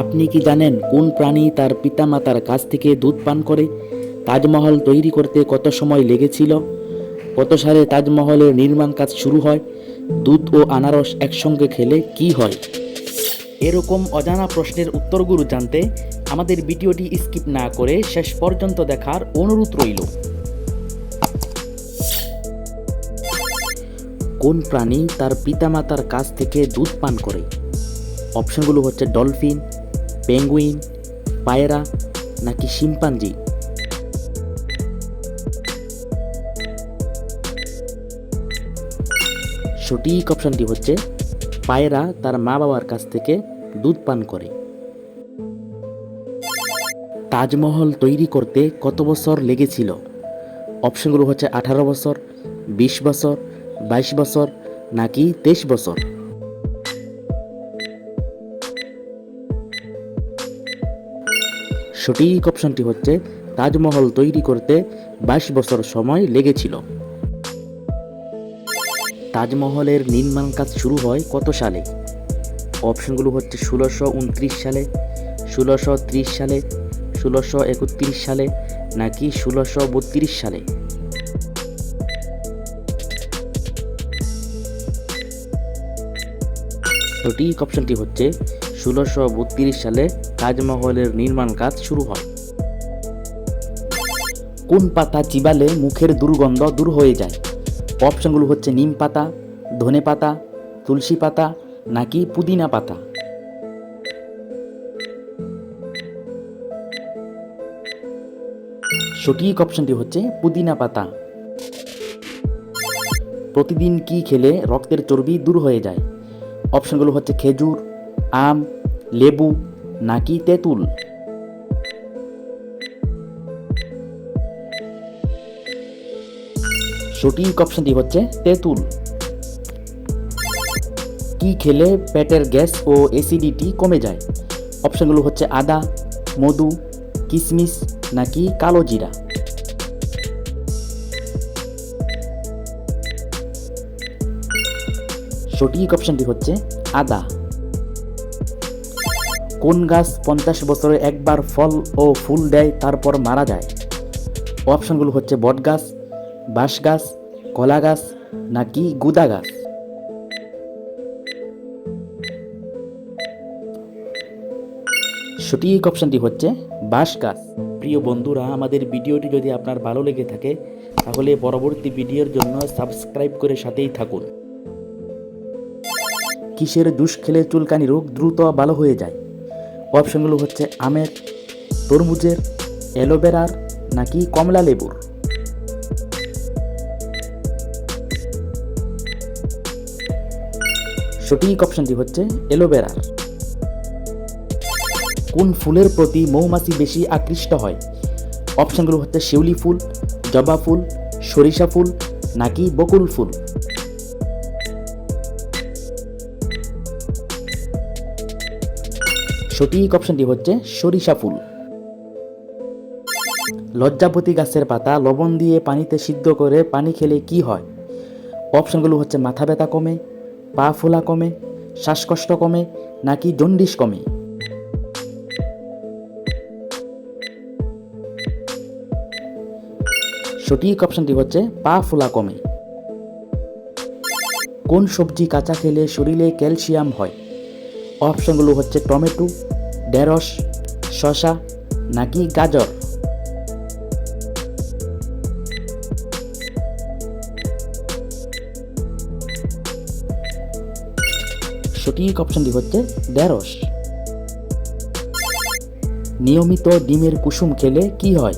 আপনি কি জানেন কোন প্রাণী তার পিতামাতার কাছ থেকে দুধ পান করে? তাজমহল তৈরি করতে কত সময় লেগেছিল? কত সালে তাজমহলের নির্মাণ কাজ শুরু হয়? দুধ ও আনারস একসঙ্গে খেলে কি হয়? এরকম অজানা প্রশ্নের উত্তরগুলো জানতে আমাদের ভিডিওটি স্কিপ না করে শেষ পর্যন্ত দেখার অনুরোধ রইল। কোন প্রাণী তার পিতামাতার কাছ থেকে দুধ পান করে? অপশনগুলো হচ্ছে ডলফিন পেঙ্গুইন পায়রা নাকি শিম্পাঞ্জি সঠিক অপশনটি হচ্ছে পায়রা তার মা বাবার কাছ থেকে দুধ পান করে। তাজমহল তৈরি করতে কত বছর লেগেছিল? অপশনগুলো হচ্ছে আঠারো বছর, বিশ বছর, বাইশ বছর, নাকি তেইশ বছর? সঠিক অপশনটি হচ্ছে তাজমহল তৈরি করতে বাইশ বছর সময় লেগেছিল। তাজমহলের নির্মাণ কাজ শুরু হয় কত সালে? অপশনগুলো হচ্ছে ষোলোশো উনত্রিশ সালে, ষোলোশো ত্রিশ সালে, ষোলোশো একত্রিশ সালে নাকি ষোলোশো বত্রিশ সালে? সঠিক অপশনটি হচ্ছে ষোলোশো সালে তাজমহলের নির্মাণ কাজ শুরু হয়। কোন পাতা চিবালে মুখের দুর্গন্ধ দূর হয়ে যায়? অপশনগুলো হচ্ছে নিম পাতা, ধনে পাতা, তুলসী পাতা নাকি পুদিনা পাতা? সঠিক অপশনটি হচ্ছে পুদিনা পাতা। প্রতিদিন কি খেলে রক্তের চর্বি দূর হয়ে যায়? অপশনগুলো হচ্ছে খেজুর আম, লেবু নাকি তেঁতুল? সঠিক অপশনটি হচ্ছে তেঁতুল। কি খেলে পেটের গ্যাস ও অ্যাসিডিটি কমে যায়? অপশনগুলো হচ্ছে আদা, মধু কিশমিশ নাকি কালো জিরা? সঠিক অপশনটি হচ্ছে আদা। কোন গাছ পঞ্চাশ বছরে একবার ফল ও ফুল দেয়, তারপর মারা যায়? অপশনগুলো হচ্ছে বট গাছ বাঁশ গাছ কলা গাছ নাকি গুদা গাছ সঠিক অপশনটি হচ্ছে বাঁশ গাছ প্রিয় বন্ধুরা, আমাদের ভিডিওটি যদি আপনার ভালো লেগে থাকে, তাহলে পরবর্তী ভিডিওর জন্য সাবস্ক্রাইব করে সাথেই থাকুন। কিসের দুষ খেলে চুলকানি রোগ দ্রুত ভালো হয়ে যায়? অপশনগুলো হচ্ছে আমের, তরমুজের, অ্যালোভেরার নাকি কমলা লেবুর। সঠিক অপশনটি হচ্ছে অ্যালোভেরার। কোন ফুলের প্রতি মৌমাছি বেশি আকৃষ্ট হয়? অপশনগুলো হচ্ছে শিউলি ফুল, জবা ফুল, সরিষা ফুল নাকি বকুল ফুল? সঠিক অপশনটি হচ্ছে সরিষা ফুল। লজ্জাপতি গাছের পাতা লবণ দিয়ে পানিতে সিদ্ধ করে পানি খেলে কি হয়? অপশনগুলো হচ্ছে মাথা ব্যথা কমে, পা ফোলা কমে, শ্বাসকষ্ট কমে, নাকি জন্ডিস কমে? সঠিক অপশনটি হচ্ছে পা ফোলা কমে। কোন সবজি কাঁচা খেলে শরীরে ক্যালসিয়াম হয়? অপশনগুলো হচ্ছে টমেটো ঢেঁড়স, শসা নাকি গাজর? সঠিক অপশনটি হচ্ছে ঢেঁড়স। নিয়মিত ডিমের কুসুম খেলে কি হয়?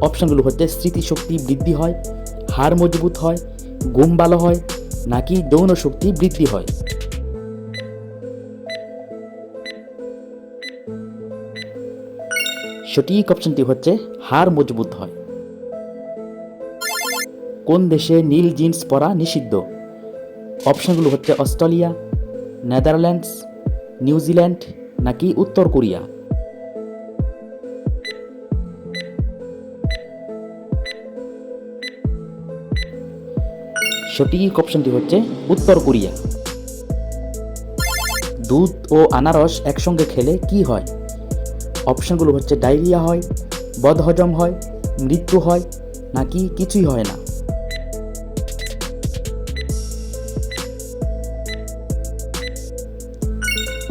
অপশনগুলো হচ্ছে স্মৃতিশক্তি বৃদ্ধি হয়, হাড় মজবুত হয়, ঘুম ভালো হয় নাকি যৌন শক্তি বৃদ্ধি হয়? সঠিক অপশনটি হচ্ছে হাড় মজবুত হয়। কোন দেশে নীল জিন্স পরা নিষিদ্ধ? অপশনগুলো হচ্ছে অস্ট্রেলিয়া, নেদারল্যান্ডস, নিউজিল্যান্ড নাকি উত্তর কোরিয়া? সঠিক অপশনটি হচ্ছে উত্তর কোরিয়া। দুধ ও আনারস একসঙ্গে খেলে কি হয়? অপশনগুলো হচ্ছে ডায়রিয়া হয়, বদহজম হয়, মৃত্যু হয়, নাকি কিছুই হয় না।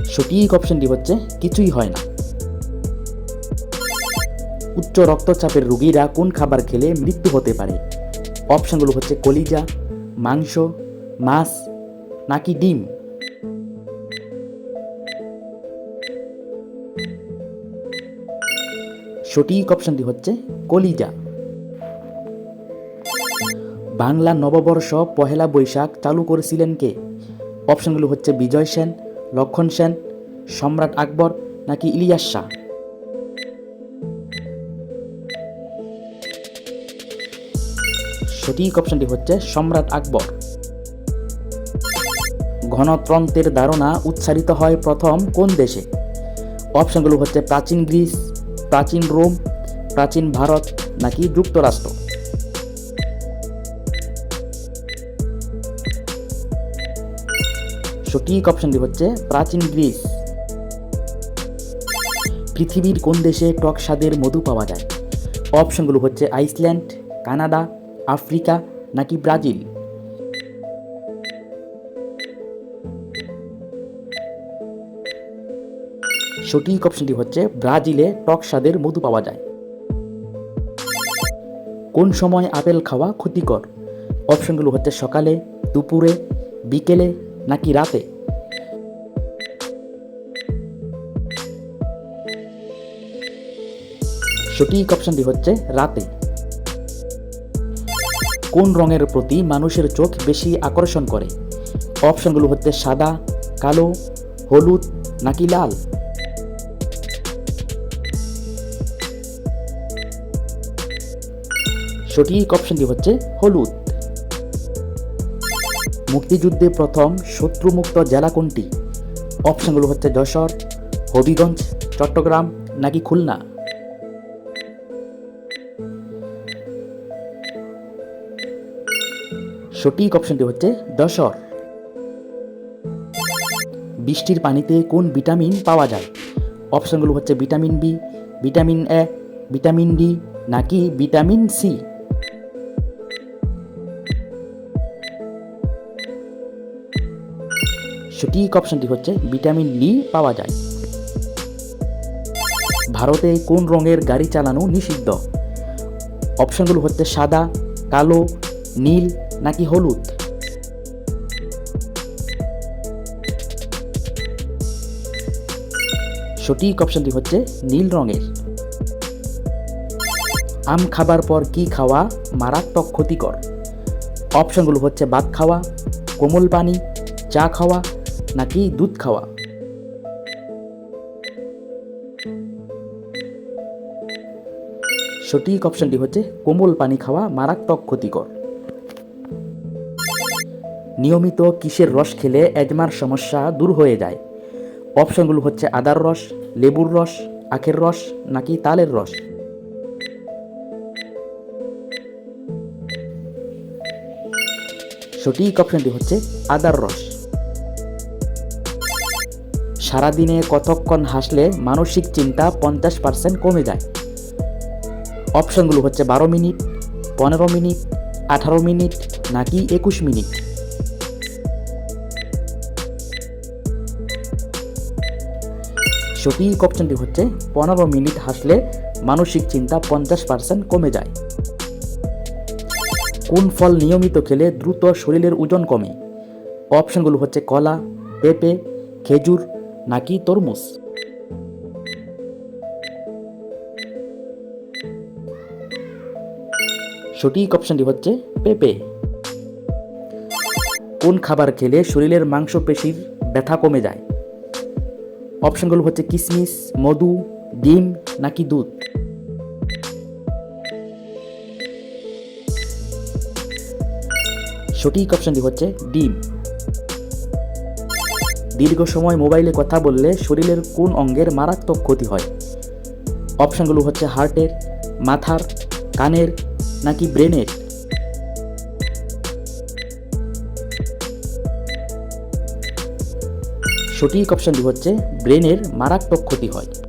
সঠিক অপশনটি হচ্ছে কিছুই হয় না। উচ্চ রক্তচাপের রোগীরা কোন খাবার খেলে মৃত্যু হতে পারে? অপশনগুলো হচ্ছে কলিজা, মাংস, মাছ, নাকি ডিম? সঠিক অপশনটি হচ্ছে কলিজা। বাংলা নববর্ষ পহেলা বৈশাখ চালু করেছিলেন কে? অপশনগুলো হচ্ছে বিজয় সেন, লক্ষণ সেন, সম্রাট আকবর নাকি ইলিয়াস শাহ? সঠিক অপশনটি হচ্ছে সম্রাট আকবর। গণতন্ত্রের ধারণা উচ্চারিত হয় প্রথম কোন দেশে? অপশনগুলো হচ্ছে প্রাচীন গ্রিস প্রাচীন রোম, প্রাচীন ভারত নাকি যুক্তরাষ্ট্র? সঠিক অপশনটি হচ্ছে প্রাচীন গ্রিস। পৃথিবীর কোন দেশে টক স্বাদের মধু পাওয়া যায়? অপশনগুলো হচ্ছে আইসল্যান্ড, কানাডা, আফ্রিকা নাকি ব্রাজিল? সঠিক অপশনটি হচ্ছে ব্রাজিলে টক স্বাদের মধু পাওয়া যায়। কোন সময় আপেল খাওয়া ক্ষতিকর? অপশনগুলো হচ্ছে সকালে, দুপুরে, বিকেলে নাকি রাতে? সঠিক অপশনটি হচ্ছে রাতে। কোন রঙের প্রতি মানুষের চোখ বেশি আকর্ষণ করে? অপশনগুলো হচ্ছে সাদা, কালো, হলুদ নাকি লাল? সঠিক অপশনটি হচ্ছে হলুদ। মুক্তিযুদ্ধে প্রথম শত্রুমুক্ত জেলা কোনটি? অপশনগুলো হচ্ছে যশোর, হবিগঞ্জ, চট্টগ্রাম নাকি খুলনা? সঠিক অপশনটি হচ্ছে যশোর। বৃষ্টির পানিতে কোন ভিটামিন পাওয়া যায়? অপশনগুলো হচ্ছে vitamin B, vitamin A, vitamin D নাকি ভিটামিন সি? সঠিক অপশনটি হচ্ছে ভিটামিন ডি পাওয়া যায়। ভারতে কোন রঙের গাড়ি চালানো নিষিদ্ধ? অপশনগুলো হচ্ছে সাদা, কালো, নীল নাকি হলুদ? সঠিক অপশনটি হচ্ছে নীল রঙের। আম খাবার পর কি খাওয়া মারাত্মক ক্ষতিকর? অপশনগুলো হচ্ছে ভাত খাওয়া, কোমল পানি, চা খাওয়া নাকি দুধ খাওয়া? সঠিক অপশনটি হচ্ছে কোমল পানি খাওয়া মারাত্মক ক্ষতিকর। নিয়মিত কিসের রস খেলে অ্যাজমার সমস্যা দূর হয়ে যায়। অপশনগুলো হচ্ছে আদার রস, লেবুর রস, আখের রস নাকি তালের রস। সঠিক অপশনটি হচ্ছে আদার রস। সারাদিনে কতক্ষণ হাসলে মানসিক চিন্তা পঞ্চাশ পার্সেন্ট কমে যায়। অপশনগুলো হচ্ছে বারো মিনিট, পনেরো মিনিট, আঠারো মিনিট নাকি একুশ মিনিট। সঠিক অপশনটি হচ্ছে পনেরো মিনিট হাসলে মানসিক চিন্তা পঞ্চাশ পার্সেন্ট কমে যায়। কোন ফল নিয়মিত খেলে দ্রুত শরীরের ওজন কমে? অপশনগুলো হচ্ছে কলা, পেঁপে, খেজুর নাকি তরমুজ? সঠিক অপশনটি হচ্ছে পেঁপে। কোন খাবার খেলে শরীরের মাংসপেশির ব্যথা কমে যায়? অপশনগুলো হচ্ছে কিশমিশ মধু, ডিম নাকি দুধ? সঠিক অপশনটি হচ্ছে ডিম। দীর্ঘ সময় মোবাইলে কথা বললে শরীরের কোন অঙ্গের মারাত্মক ক্ষতি হয়? অপশানগুলো হচ্ছে হার্টের, মাথার, কানের নাকি ব্রেনের? সঠিক অপশানটি হচ্ছে ব্রেনের মারাত্মক ক্ষতি হয়।